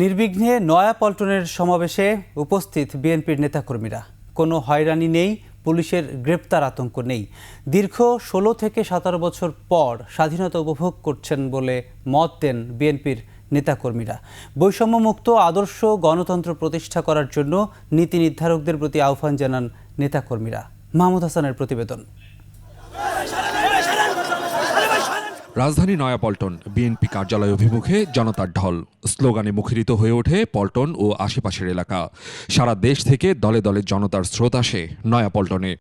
নির্বিঘ্নে নয়াপল্টনের সমাবেশে উপস্থিত বিএনপির নেতাকর্মীরা। কোনো হয়রানি নেই, পুলিশের গ্রেপ্তার আতঙ্ক নেই। দীর্ঘ ষোলো থেকে সতেরো বছর পর স্বাধীনতা উপভোগ করছেন বলে মত দেন বিএনপির নেতাকর্মীরা। বৈষম্যমুক্ত আদর্শ গণতন্ত্র প্রতিষ্ঠা করার জন্য নীতি নির্ধারকদের প্রতি আহ্বান জানান নেতাকর্মীরা। মাহমুদ হাসানের প্রতিবেদন। রাজধানী নয়াপল্টন, বিএনপি কার্যালয় অভিমুখে জনতার ঢল। স্লোগানে মুখরিত হয়ে ওঠে পল্টন ও আশেপাশের এলাকা। সারা দেশ থেকে দলে দলে জনতার স্রোত আসে নয়াপল্টনে।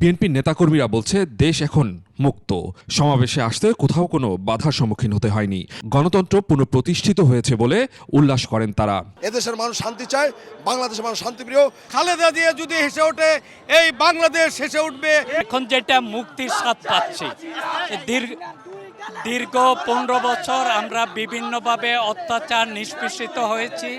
বিএনপির নেতাকর্মীরা বলছে দেশ এখন মুক্ত। সমাবেশে আসতে কোথাও কোনো বাধার সম্মুখীন হতে হয়নি। গণতন্ত্র পুনঃপ্রতিষ্ঠিত হয়েছে বলে উল্লাস করেন তারা। এদেশের মানুষ শান্তি চায় বাংলাদেশের মানুষ শান্তিপ্রিয়। খালেদা দিয়ে যদি হেসে ওঠে এই বাংলাদেশ হেসে উঠবে। এখন যেটা মুক্তির স্বাদ পাচ্ছি দীর্ঘ দীর্ঘ পনেরো বছর আমরা বিভিন্নভাবে অত্যাচার নিষ্পেষিত হয়েছি।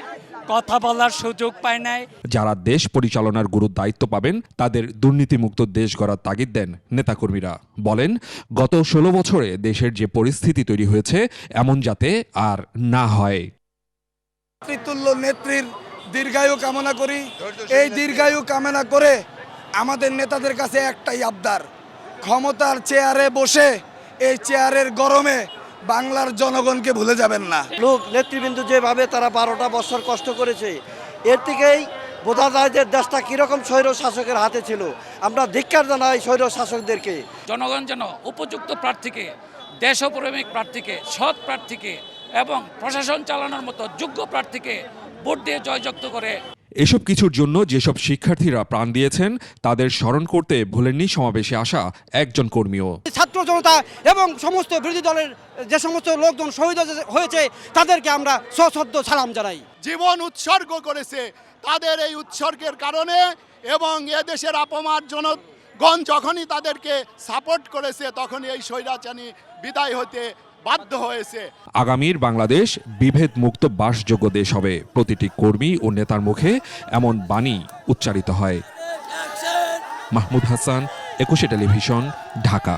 কথা বলার সুযোগ পাই নাই। যারা দেশ পরিচালনার গুরু দায়িত্ব পাবেন তাদের দুর্নীতিমুক্ত দেশ গড়ার তাগিদ দেন নেতাকর্মীরা। বলেন গত ষোলো বছরে দেশের যে পরিস্থিতি তৈরি হয়েছে এমন যাতে আর না হয়। নেতৃত্বুল্য নেত্রীর দীর্ঘায়ু কামনা করি। এই দীর্ঘায়ু কামনা করে আমাদের নেতাদের কাছে একটাই আবদার ক্ষমতার চেয়ারে বসে এই চেয়ারের গরমে বাংলার জনগণকে ভুলে যাবেন না। লোক নেতৃবৃন্দ যেভাবে তারা বারোটা বছর কষ্ট করেছে এর থেকেই বোঝা যায় যে দেশটা কীরকম স্বৈর শাসকের হাতে ছিল। আমরা ধিক্কার জানাই স্বৈর শাসকদেরকে। জনগণ যেন উপযুক্ত প্রার্থীকে দেশপ্রেমিক প্রার্থীকে সৎ প্রার্থীকে এবং প্রশাসন চালানোর মতো যোগ্য প্রার্থীকে ভোট দিয়ে জয়যুক্ত করে এসব কিছুর জন্য যেসব শিক্ষার্থীরা প্রাণ দিয়েছেন তাদের স্মরণ করতে ভুলেননি সমাবেশে আসা একজন কর্মীও। ছাত্র জনতা এবং সমস্ত বিরোধী দলের যে সমস্ত লোকজন শহীদ হয়েছে তাদেরকে আমরা সশ্রদ্ধ সালাম জানাই। জীবন উৎসর্গ করেছে তাদের এই উৎসর্গের কারণে এবং এদেশের অপমান জনগণ যখনই তাদেরকে সাপোর্ট করেছে তখনই এই স্বৈরাচারী বিদায় হতে বাধ্য হয়েছে। আগামীর বাংলাদেশ বিভেদ মুক্ত বাসযোগ্য দেশ হবে। প্রতিটি কর্মী ও নেতার মুখে এমন বাণী উচ্চারিত হয়। মাহমুদ হাসান, একুশে টেলিভিশন, ঢাকা।